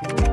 Bye.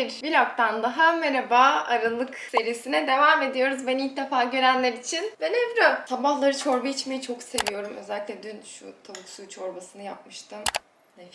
Bir vlogtan daha merhaba. Aralık serisine devam ediyoruz. Beni ilk defa görenler için. Ben Ebru. Sabahları çorba içmeyi çok seviyorum. Özellikle dün şu tavuk suyu çorbasını yapmıştım.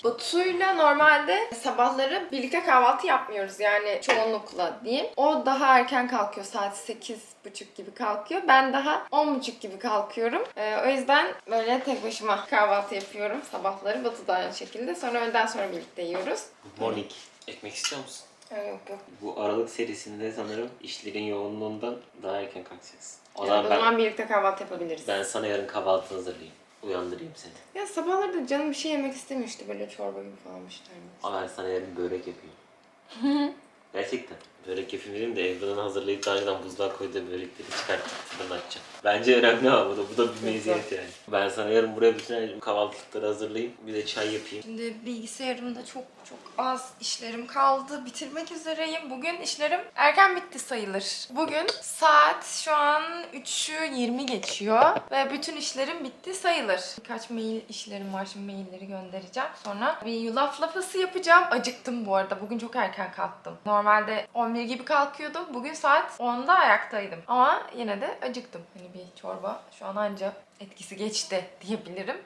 Batu'yla normalde sabahları birlikte kahvaltı yapmıyoruz yani çoğunlukla diyeyim. O daha erken kalkıyor saat 8.30 gibi kalkıyor. Ben daha 10.30 gibi kalkıyorum. Ee, o yüzden böyle tek başıma kahvaltı yapıyorum sabahları. Batu da aynı şekilde. Sonra öğleden sonra birlikte yiyoruz. Monik. Ekmek istiyor musun? Yok yok. Bu Aralık serisinde sanırım işlerin yoğunluğundan daha erken kalkacaksın. O zaman o ben, zaman birlikte kahvaltı yapabiliriz. ben sana yarın kahvaltı hazırlayayım. Uyandırayım seni. Ya sabahları da canım bir şey yemek istemişti böyle çorba gibi falan bir şeyler. Ama ben sana yarın börek yapayım. Gerçekten. Börek yapayım dedim de Ebru'nun hazırlayıp daha önceden buzluğa koyduğu börekleri çıkartıp fırına açacağım. Bence önemli ama bu da, bu da bir meziyet yani. Ben sana yarın buraya bütün kahvaltılıkları hazırlayayım. Bir de çay yapayım. Şimdi bilgisayarımda çok çok az işlerim kaldı. Bitirmek üzereyim. Bugün işlerim erken bitti sayılır. Bugün saat şu an 3'ü 20 geçiyor. Ve bütün işlerim bitti sayılır. Birkaç mail işlerim var. Şimdi mailleri göndereceğim. Sonra bir yulaf lafası yapacağım. Acıktım bu arada. Bugün çok erken kalktım. Normalde 11 gibi kalkıyordum. Bugün saat 10'da ayaktaydım. Ama yine de acıktım. Hani bir çorba şu an anca etkisi geçti diyebilirim.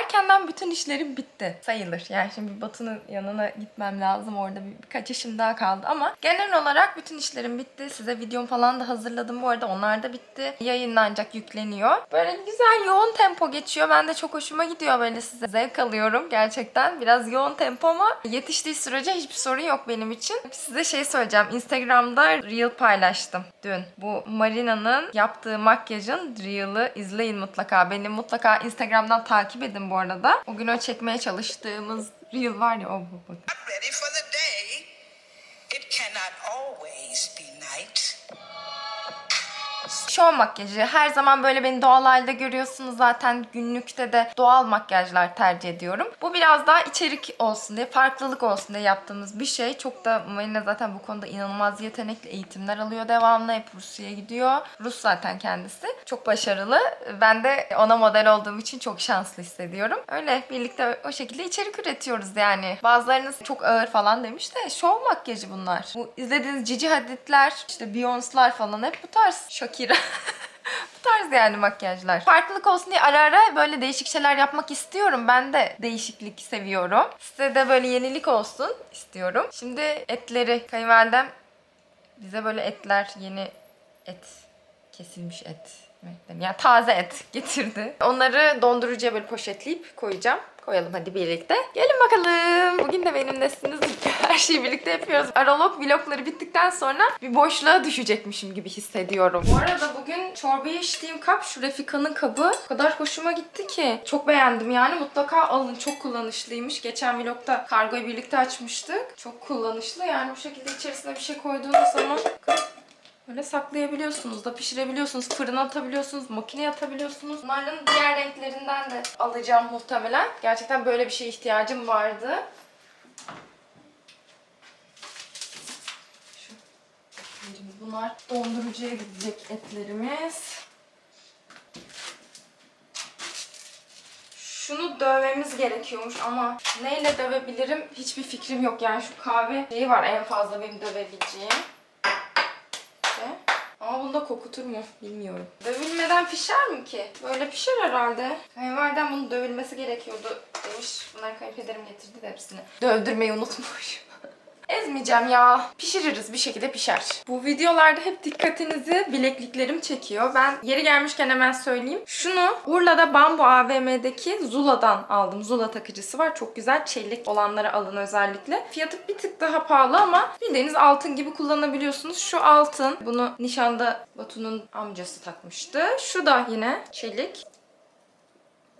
Erkenden bütün işlerim bitti sayılır. Yani şimdi Batu'nun yanına gitmem lazım. Orada bir, birkaç işim daha kaldı ama genel olarak bütün işlerim bitti. Size videom falan da hazırladım bu arada. Onlar da bitti. Yayınlanacak, yükleniyor. Böyle güzel yoğun tempo geçiyor. Ben de çok hoşuma gidiyor böyle size. Zevk alıyorum gerçekten. Biraz yoğun tempo ama yetiştiği sürece hiçbir sorun yok benim için. Size şey söyleyeceğim. Instagram'da reel paylaştım dün. Bu Marina'nın yaptığı makyajın reel'ı izleyin mutlaka. Beni mutlaka Instagram'dan takip edin bu arada. O gün o çekmeye çalıştığımız reel var ya o bakın. Şov makyajı. Her zaman böyle beni doğal halde görüyorsunuz zaten. Günlükte de doğal makyajlar tercih ediyorum. Bu biraz daha içerik olsun diye, farklılık olsun diye yaptığımız bir şey. Çok da Marina zaten bu konuda inanılmaz yetenekli eğitimler alıyor devamlı. Hep Rusya'ya gidiyor. Rus zaten kendisi. Çok başarılı. Ben de ona model olduğum için çok şanslı hissediyorum. Öyle birlikte o şekilde içerik üretiyoruz yani. Bazılarınız çok ağır falan demiş de şov makyajı bunlar. Bu izlediğiniz Cici Hadid'ler, işte Beyoncé'lar falan hep bu tarz. Shakira. bu tarz yani makyajlar. Farklılık olsun diye ara ara böyle değişik şeyler yapmak istiyorum. Ben de değişiklik seviyorum. Size de böyle yenilik olsun istiyorum. Şimdi etleri kayınvalidem bize böyle etler yeni et kesilmiş et yani taze et getirdi. Onları dondurucuya böyle poşetleyip koyacağım. Koyalım hadi birlikte. Gelin bakalım. Bugün de benimlesiniz. Her şeyi birlikte yapıyoruz. Aralog vlogları bittikten sonra bir boşluğa düşecekmişim gibi hissediyorum. Bu arada bugün çorbayı içtiğim kap şu Refika'nın kabı. O kadar hoşuma gitti ki. Çok beğendim yani. Mutlaka alın. Çok kullanışlıymış. Geçen vlogda kargoyu birlikte açmıştık. Çok kullanışlı. Yani bu şekilde içerisine bir şey koyduğunuz zaman Böyle saklayabiliyorsunuz da pişirebiliyorsunuz, fırına atabiliyorsunuz, makineye atabiliyorsunuz. Bunların diğer renklerinden de alacağım muhtemelen. Gerçekten böyle bir şeye ihtiyacım vardı. Bunlar. Dondurucuya gidecek etlerimiz. Şu Şunu dövmemiz gerekiyormuş ama neyle dövebilirim hiçbir fikrim yok. Yani şu kahve şeyi var en fazla benim dövebileceğim. Ama bunda kokutur mu bilmiyorum. Dövülmeden pişer mi ki? Böyle pişer herhalde. Kayınvaliden bunun dövülmesi gerekiyordu demiş. Bunları kayınpederim getirdi de hepsini. Dövdürmeyi unutmuş. Ezmeyeceğim ya. Pişiririz bir şekilde pişer. Bu videolarda hep dikkatinizi bilekliklerim çekiyor. Ben yeri gelmişken hemen söyleyeyim. Şunu Urla'da Bambu AVM'deki Zula'dan aldım. Zula takıcısı var. Çok güzel. Çelik olanları alın özellikle. Fiyatı bir tık daha pahalı ama bildiğiniz altın gibi kullanabiliyorsunuz. Şu altın. Bunu nişanda Batu'nun amcası takmıştı. Şu da yine çelik.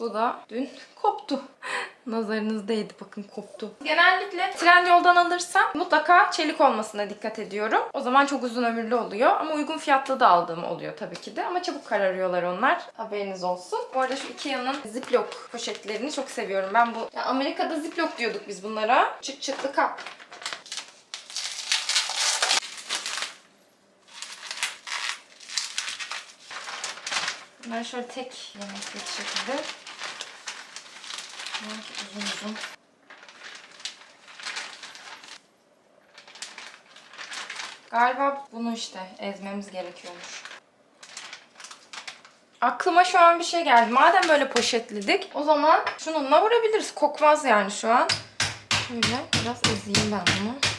Bu da dün koptu. Nazarınız değdi bakın koptu. Genellikle Trendyol'dan alırsam mutlaka çelik olmasına dikkat ediyorum. O zaman çok uzun ömürlü oluyor ama uygun fiyatlı da aldığım oluyor tabii ki de. Ama çabuk kararıyorlar onlar. Haberiniz olsun. Bu arada şu Ikea'nın Ziploc poşetlerini çok seviyorum. Ben bu ya Amerika'da Ziploc diyorduk biz bunlara. Çıt çıtlı kap. Bunları şöyle tek yemeklik şekilde Uzun uzun. Galiba bunu işte ezmemiz gerekiyormuş. Aklıma şu an bir şey geldi. Madem böyle poşetledik o zaman şununla vurabiliriz. Kokmaz yani şu an. Şöyle biraz ezeyim ben bunu.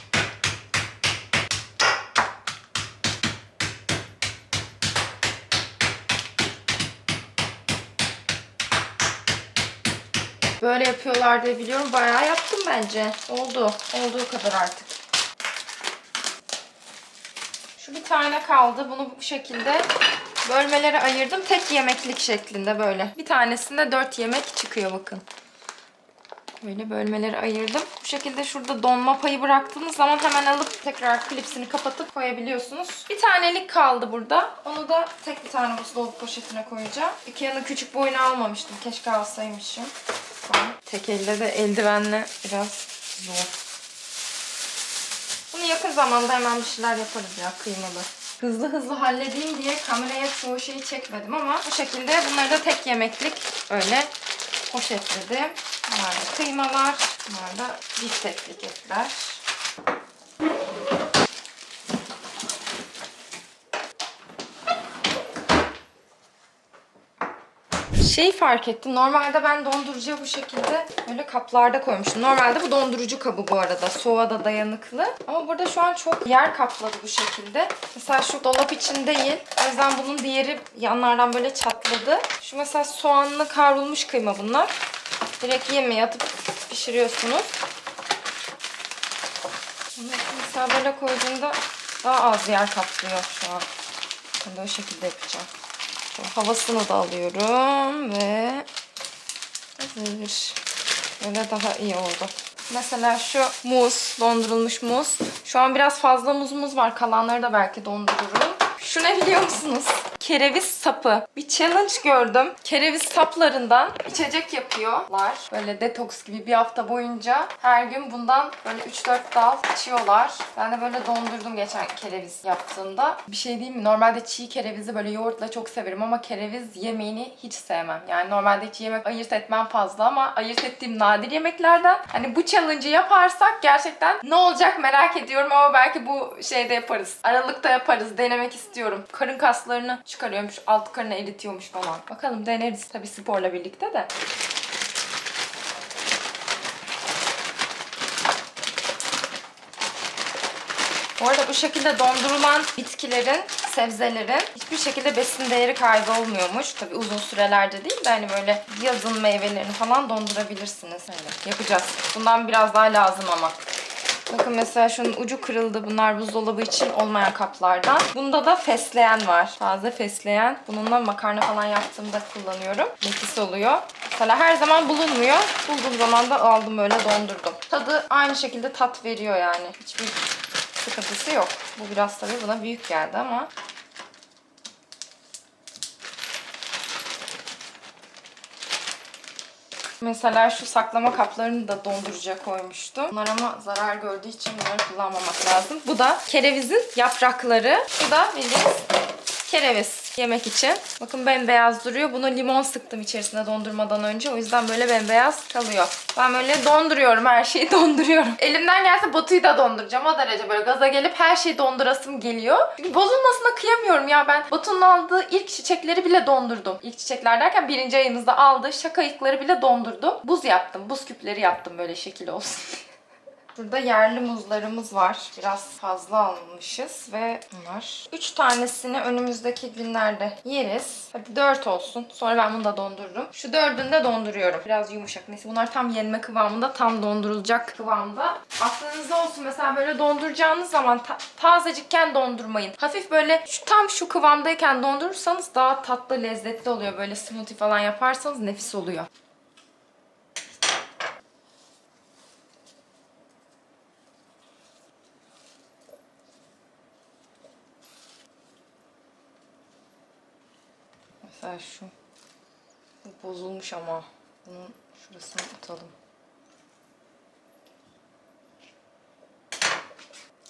Böyle yapıyorlar diye biliyorum. Bayağı yaptım bence. Oldu. Olduğu kadar artık. Şu bir tane kaldı. Bunu bu şekilde bölmelere ayırdım. Tek yemeklik şeklinde böyle. Bir tanesinde 4 yemek çıkıyor bakın. Böyle bölmeleri ayırdım. Bu şekilde şurada donma payı bıraktığınız zaman hemen alıp tekrar klipsini kapatıp koyabiliyorsunuz. Bir tanelik kaldı burada. Onu da tek bir tane buzdolabı poşetine koyacağım. Ikea'nın küçük boyunu almamıştım. Keşke alsaymışım. Tek elle de eldivenle biraz zor. Bunu yakın zamanda hemen bir şeyler yaparız ya kıymalı. Hızlı hızlı halledeyim diye kameraya çoğu şeyi çekmedim ama bu şekilde bunları da tek yemeklik öyle poşetledim. Bunlar da kıymalar, bunlar da bifteklik etler. Şey fark ettim. Normalde ben dondurucuya bu şekilde böyle kaplarda koymuştum. Normalde bu dondurucu kabı bu arada. Soğuğa da dayanıklı. Ama burada şu an çok yer kapladı bu şekilde. Mesela şu dolap için değil. O yüzden bunun diğeri yanlardan böyle çatladı. Şu mesela soğanlı kavrulmuş kıyma bunlar. Direkt yemeğe atıp pişiriyorsunuz. Mesela böyle koyduğumda daha az yer kaplıyor şu an. Ben de o şekilde yapacağım. Havasını da alıyorum ve hazır. Böyle daha iyi oldu. Mesela şu muz, dondurulmuş muz. Şu an biraz fazla muzumuz var. Kalanları da belki dondururum. Şu ne biliyor musunuz? Kereviz sapı. Bir challenge gördüm. Kereviz saplarından içecek yapıyorlar. Böyle detoks gibi bir hafta boyunca her gün bundan böyle 3-4 dal içiyorlar. Ben de böyle dondurdum geçen kereviz yaptığımda. Bir şey değil mi? Normalde çiğ kerevizi böyle yoğurtla çok severim ama kereviz yemeğini hiç sevmem. Yani normalde hiç yemek ayırt etmem fazla ama ayırt ettiğim nadir yemeklerden. Hani bu challenge'ı yaparsak gerçekten ne olacak merak ediyorum ama belki bu şeyde yaparız. Aralıkta yaparız. Denemek istiyorum. Karın kaslarını çıkarıyormuş. Alt karını eritiyormuş falan. Bakalım deneriz tabii sporla birlikte de. Bu arada bu şekilde dondurulan bitkilerin, sebzelerin hiçbir şekilde besin değeri kaybı olmuyormuş. Tabii uzun sürelerde değil de hani böyle yazın meyvelerini falan dondurabilirsiniz. Öyle yapacağız. Bundan biraz daha lazım ama. Bakın mesela şunun ucu kırıldı. Bunlar buzdolabı için olmayan kaplardan. Bunda da fesleğen var. Taze fesleğen. Bununla makarna falan yaptığımda kullanıyorum. Nefis oluyor. Mesela her zaman bulunmuyor. Bulduğum zaman da aldım böyle dondurdum. Tadı aynı şekilde tat veriyor yani. Hiçbir sıkıntısı yok. Bu biraz tabii buna büyük geldi ama. Mesela şu saklama kaplarını da dondurucuya koymuştum. Bunlar ama zarar gördüğü için bunları kullanmamak lazım. Bu da kerevizin yaprakları. Bu da bildiğiniz kereviz. Yemek için. Bakın bembeyaz duruyor. Bunu limon sıktım içerisine dondurmadan önce. O yüzden böyle bembeyaz kalıyor. Ben böyle donduruyorum. Her şeyi donduruyorum. Elimden gelse Batu'yu da donduracağım. O derece böyle gaza gelip her şeyi dondurasım geliyor. Çünkü bozulmasına kıyamıyorum ya ben. Batu'nun aldığı ilk çiçekleri bile dondurdum. İlk çiçekler derken birinci ayımızda aldığı şaka ayıkları bile dondurdum. Buz yaptım. Buz küpleri yaptım böyle şekil olsun. Burada yerli muzlarımız var. Biraz fazla almışız ve bunlar. 3 tanesini önümüzdeki günlerde yeriz. Hadi 4 olsun. Sonra ben bunu da dondururum. Şu dördünü de donduruyorum. Biraz yumuşak. Neyse bunlar tam yenme kıvamında, tam dondurulacak kıvamda. Aklınızda olsun mesela böyle donduracağınız zaman ta- tazecikken dondurmayın. Hafif böyle şu, tam şu kıvamdayken dondurursanız daha tatlı, lezzetli oluyor. Böyle smoothie falan yaparsanız nefis oluyor. Mesela şu. Bu bozulmuş ama. Bunun şurasını atalım.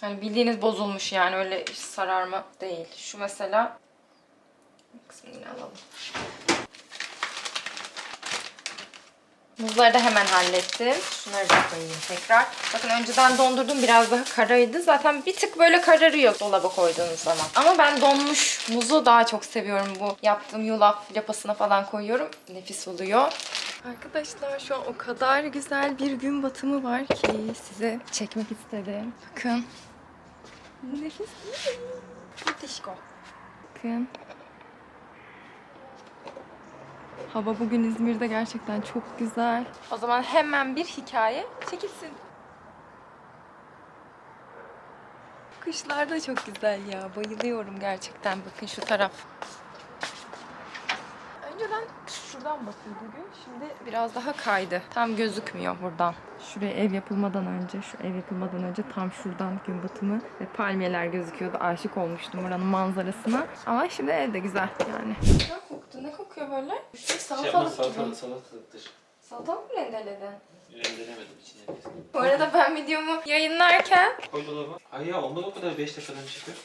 Hani bildiğiniz bozulmuş yani öyle sararma değil. Şu mesela bu kısmını alalım. Muzları da hemen hallettim. Şunları da koyayım tekrar. Bakın önceden dondurdum biraz daha karaydı. Zaten bir tık böyle kararıyor dolaba koyduğunuz zaman. Ama ben donmuş muzu daha çok seviyorum. Bu yaptığım yulaf lapasına falan koyuyorum. Nefis oluyor. Arkadaşlar şu an o kadar güzel bir gün batımı var ki size çekmek istedim. Bakın. Nefis değil mi? Bakın. Hava bugün İzmir'de gerçekten çok güzel. O zaman hemen bir hikaye çekilsin. Kışlar da çok güzel ya. Bayılıyorum gerçekten. Bakın şu taraf. Önceden şuradan bakıyordu gün. Şimdi biraz daha kaydı. Tam gözükmüyor buradan. Şuraya ev yapılmadan önce, şu ev yapılmadan önce tam şuradan gün batımı ve palmiyeler gözüküyordu. Aşık olmuştum oranın manzarasına. Ama şimdi ev de güzel yani. Ne kokuyor böyle? Şey salatalık gibi. salatalıktır. Salatalık mı rendeledin? Rendelemedim içine. Bu arada ben videomu yayınlarken Koy dolaba. Ay ya onda o kadar 5 dakikadan çıkıyor.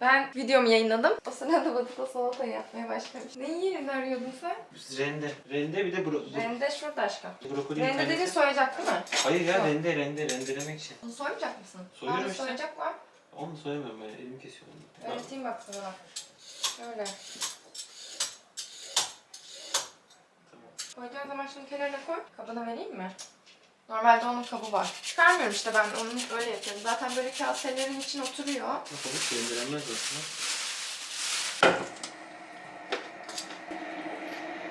ben videomu yayınladım. O sırada Batı'da salata yapmaya başlamış. Ne yerini arıyordun sen? Rende. Rende bir de bro Rende şurada aşkım. brokoli Rende dediğin soyacak değil mi? Hayır ya Yok. rende rende rendelemek için. Bunu soymayacak mısın? Soyuyorum Abi işte. soyacak var. Onu soyamıyorum ben elim kesiyor onu. Öğreteyim bak sana. Şöyle. Koyacağın zaman şunu kenarına koy. Kabına vereyim mi? Normalde onun kabı var. Çıkarmıyorum işte ben onu öyle yapıyorum. Zaten böyle kaselerin için oturuyor. Nasıl olur? Rendelenmez aslında.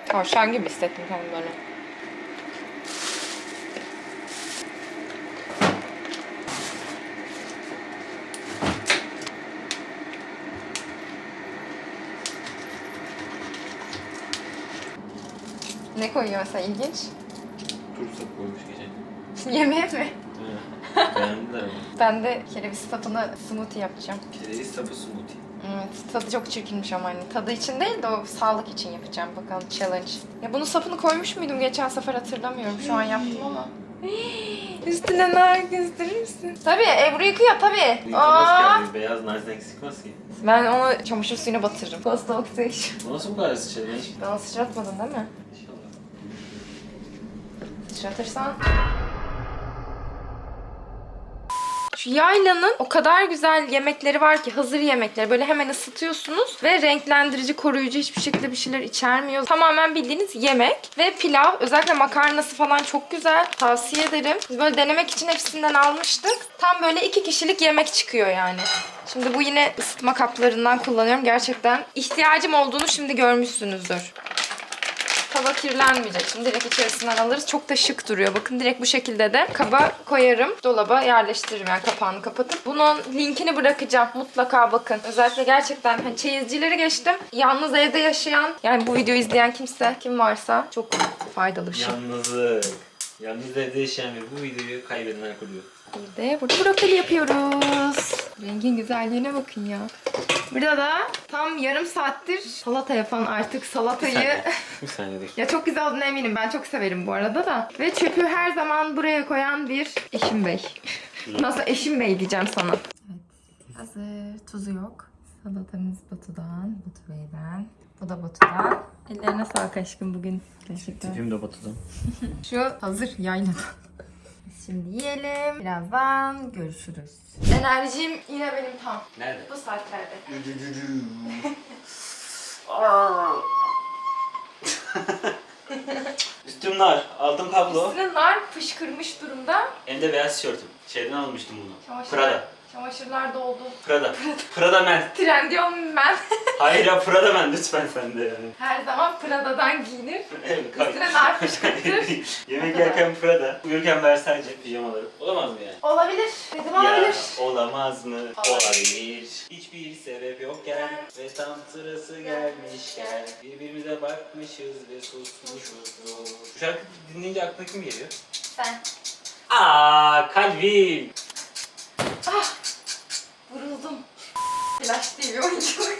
Tavşan gibi hissettim böyle. Ne koyuyor mesela ilginç? Turp koymuş geçen. Yemeğe mi? Beğendiler ama. Ben de kereviz sapını smoothie yapacağım. Kereviz sapı smoothie. Evet, tadı çok çirkinmiş ama hani. Tadı için değil de o sağlık için yapacağım bakalım challenge. Ya bunun sapını koymuş muydum geçen sefer hatırlamıyorum. Şu an yaptım ama. Üstüne nar gösterir misin? Tabii Ebru yıkıyor tabii. Yıkamaz Aa! Beyaz narzen sıkmaz ki. Ben onu çamaşır suyuna batırırım. Post oxidation. Bu nasıl bu kadar sıçradı? Ben sıçratmadın değil mi? Sıçratırsan. Şu yaylanın o kadar güzel yemekleri var ki hazır yemekleri böyle hemen ısıtıyorsunuz ve renklendirici koruyucu hiçbir şekilde bir şeyler içermiyor. Tamamen bildiğiniz yemek ve pilav özellikle makarnası falan çok güzel tavsiye ederim. Biz böyle denemek için hepsinden almıştık. Tam böyle iki kişilik yemek çıkıyor yani. Şimdi bu yine ısıtma kaplarından kullanıyorum. Gerçekten ihtiyacım olduğunu şimdi görmüşsünüzdür. Tava kirlenmeyecek. Şimdi direkt içerisinden alırız. Çok da şık duruyor. Bakın direkt bu şekilde de kaba koyarım. Dolaba yerleştiririm yani kapağını kapatıp. Bunun linkini bırakacağım. Mutlaka bakın. Özellikle gerçekten hani çeyizcileri geçtim. Yalnız evde yaşayan yani bu videoyu izleyen kimse kim varsa çok faydalı bir şey. Yalnızlık. Yalnız evde yaşayan ve bu videoyu kaybedenler kuruyor. Bir de burada brokoli yapıyoruz. Rengin güzelliğine bakın ya. Burada da tam yarım saattir salata yapan artık Bir salatayı saniye. Bir saniye dur. Ya çok güzel olduğuna eminim. Ben çok severim bu arada da. Ve çöpü her zaman buraya koyan bir eşim bey. Nasıl eşim bey diyeceğim sana. Evet. Hazır. Tuzu yok. Çikolatamız Batu'dan, Batu Bey'den. Bu da Batu'dan. Ellerine sağlık aşkım bugün. Gerçekten. Tipim de batıdan. Şu hazır yayladan. Şimdi yiyelim. Birazdan görüşürüz. Enerjim yine benim tam. Nerede? Bu saatlerde. Üstüm nar, altın kablo. Üstüne nar fışkırmış durumda. Hem de beyaz tişörtüm. Şeyden almıştım bunu. Prada. Çamaşırlar doldu. Prada. Prada men. Trendyol ben. Hayır ya Prada men lütfen sen de yani. Her zaman Prada'dan giyinir. Evet, Üstüne nar fışkırtır. Yemek yerken Prada, uyurken Versace pijamaları. Olamaz mı yani? Olabilir. Dedim olabilir. Ya olamaz mı? Olabilir. Olabilir. Hiçbir sebep yokken ve tam sırası gelmişken birbirimize bakmışız ve susmuşuz. Bu şarkı dinleyince aklına kim geliyor? Sen. Aa kalbim. Ah! Vuruldum. Flash TV oyunculuk.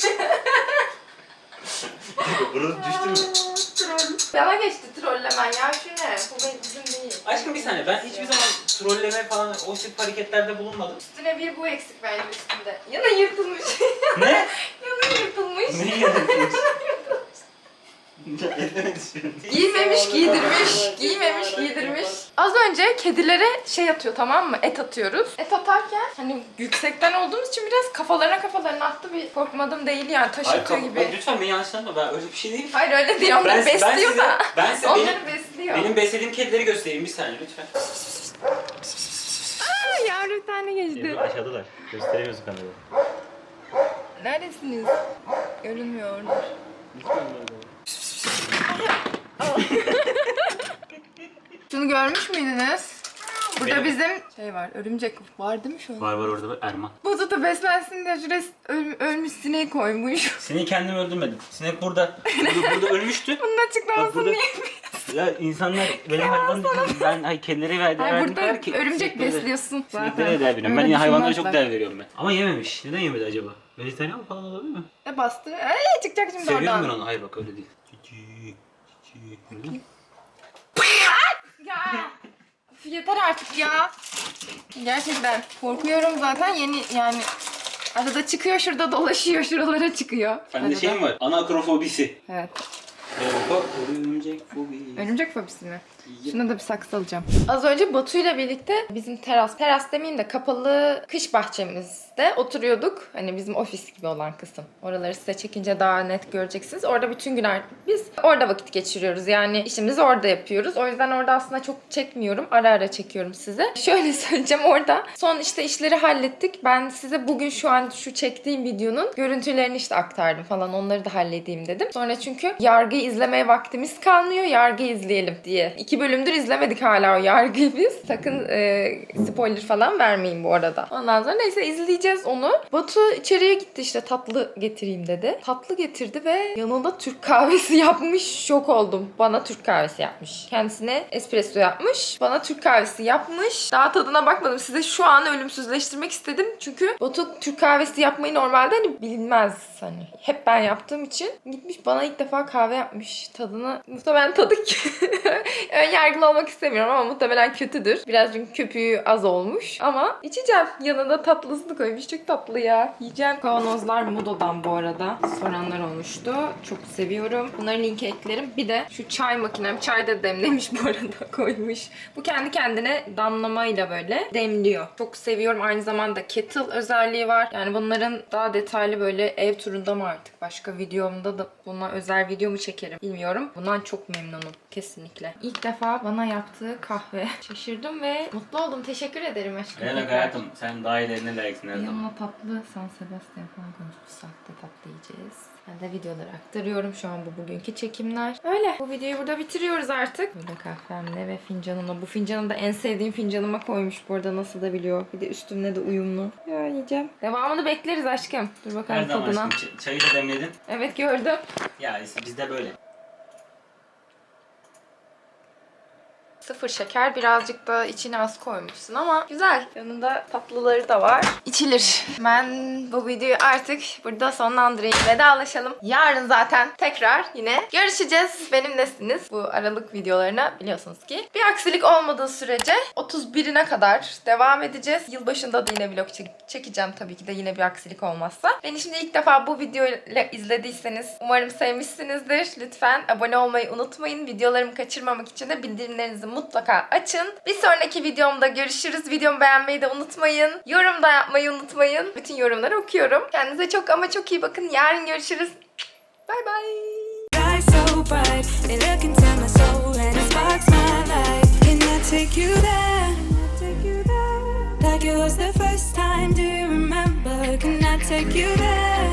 Bunu düştü mü? Troll. Yana geçti trollemen ya şu ne? Bu benim bizim değil. Aşkım bir saniye ben hiçbir zaman trolleme falan o tip hareketlerde bulunmadım. Üstüne bir bu eksik bence üstünde. Yana yırtılmış. Ne? Yana yırtılmış. ne yapıyorsun? Giymemiş giydirmiş, giymemiş giydirmiş. Az önce kedilere şey atıyor tamam mı? Et atıyoruz. Et atarken hani yüksekten olduğumuz için biraz kafalarına kafalarına attı bir korkmadım değil yani taş Hayır, atıyor kap- gibi. lütfen beni yanlış anlama ben öyle bir şey değil. Hayır öyle değil onları Ben- ben besliyor size- da. ben size onları benim- besliyor. Benim beslediğim kedileri göstereyim bir saniye lütfen. Aa, yavru bir tane geçti. Aşağıdalar. Gösteremiyorsun kamerada. Neredesiniz? Görünmüyorlar. Şunu görmüş müydünüz? Burada Benim- bizim şey var, örümcek var değil mi şu an? Var var orada bak Erman. Buzu da beslensin diye şuraya öl- ölmüş sineği koymuş. Sineği kendim öldürmedim. Sinek burada. Burada, burada ölmüştü. Bunun Bak açıklamasını burada. niye? Ya insanlar benim hayvan ben ay kedilere verdi Ay, verdim burada ki. örümcek sineklere- besliyorsun zaten. Değer veriyorum. Ben Öyle yine hayvanlara çok düşünmezler. değer veriyorum ben. Ama yememiş. Neden yemedi acaba? Vejetaryen falan olabilir mi? E bastır. Ay çıkacak şimdi Seviyorum ben oradan. onu. Hayır bak öyle değil. Ya. Yeter artık ya. Gerçekten korkuyorum zaten yeni yani arada çıkıyor şurada dolaşıyor şuralara çıkıyor. Bende şey mi var? Anakrofobisi. Evet. Örümcek fobisi. Örümcek fobisi mi? Şuna da bir saksı alacağım. Az önce Batu ile birlikte bizim teras, teras demeyeyim de kapalı kış bahçemizde oturuyorduk. Hani bizim ofis gibi olan kısım. Oraları size çekince daha net göreceksiniz. Orada bütün günler biz orada vakit geçiriyoruz. Yani işimizi orada yapıyoruz. O yüzden orada aslında çok çekmiyorum. Ara ara çekiyorum size. Şöyle söyleyeceğim orada. Son işte işleri hallettik. Ben size bugün şu an şu çektiğim videonun görüntülerini işte aktardım falan. Onları da halledeyim dedim. Sonra çünkü yargıyı izlemeye vaktimiz kalmıyor. Yargı izleyelim diye. İki bölümdür izlemedik hala o yargıyı biz. Sakın e, spoiler falan vermeyin bu arada. Ondan sonra neyse izleyeceğiz onu. Batu içeriye gitti işte tatlı getireyim dedi. Tatlı getirdi ve yanında Türk kahvesi yapmış. Şok oldum. Bana Türk kahvesi yapmış. Kendisine espresso yapmış. Bana Türk kahvesi yapmış. Daha tadına bakmadım. Size şu an ölümsüzleştirmek istedim. Çünkü Batu Türk kahvesi yapmayı normalde hani bilmez hani. Hep ben yaptığım için gitmiş bana ilk defa kahve yapmış. Tadını muhtemelen tadı ön yargılı olmak istemiyorum ama muhtemelen kötüdür. Biraz çünkü köpüğü az olmuş. Ama içeceğim. Yanına tatlısını koymuş. Çok tatlı ya. Yiyeceğim. Kavanozlar Modo'dan bu arada. Soranlar olmuştu. Çok seviyorum. Bunların linki eklerim. Bir de şu çay makinem. Çay da demlemiş bu arada koymuş. Bu kendi kendine damlamayla böyle demliyor. Çok seviyorum. Aynı zamanda kettle özelliği var. Yani bunların daha detaylı böyle ev turunda mı artık başka videomda da buna özel video mu çekerim bilmiyorum. Bundan çok memnunum kesinlikle. İlk defa bana yaptığı kahve. Şaşırdım ve mutlu oldum. Teşekkür ederim aşkım. Evet tekrar. hayatım sen daha ilerine layıksın her zaman. Yanına tatlı San Sebastian falan koymuş. Bu saatte tatlı yiyeceğiz. Ben de videoları aktarıyorum şu an bu bugünkü çekimler. Öyle. Bu videoyu burada bitiriyoruz artık. Burada kahvemle ve fincanımla. Bu fincanı da en sevdiğim fincanıma koymuş bu arada nasıl da biliyor. Bir de üstümle de uyumlu. Ya yiyeceğim. Devamını bekleriz aşkım. Dur Her bakalım zaman tadına. aşkım ç- çayı da demledin. Evet gördüm. Ya işte bizde böyle. Sıfır şeker. Birazcık da içine az koymuşsun ama güzel. Yanında tatlıları da var. İçilir. Ben bu videoyu artık burada sonlandırayım. Vedalaşalım. Yarın zaten tekrar yine görüşeceğiz. Benimlesiniz. Bu aralık videolarına biliyorsunuz ki. Bir aksilik olmadığı sürece 31'ine kadar devam edeceğiz. Yılbaşında da yine vlog çek- çekeceğim tabii ki de yine bir aksilik olmazsa. Beni şimdi ilk defa bu videoyla izlediyseniz umarım sevmişsinizdir. Lütfen abone olmayı unutmayın. Videolarımı kaçırmamak için de bildirimlerinizi mutlaka açın. Bir sonraki videomda görüşürüz. Videomu beğenmeyi de unutmayın. Yorum da yapmayı unutmayın. Bütün yorumları okuyorum. Kendinize çok ama çok iyi bakın. Yarın görüşürüz. Bay bay. Like it was the first time, do you remember? Can I take you there?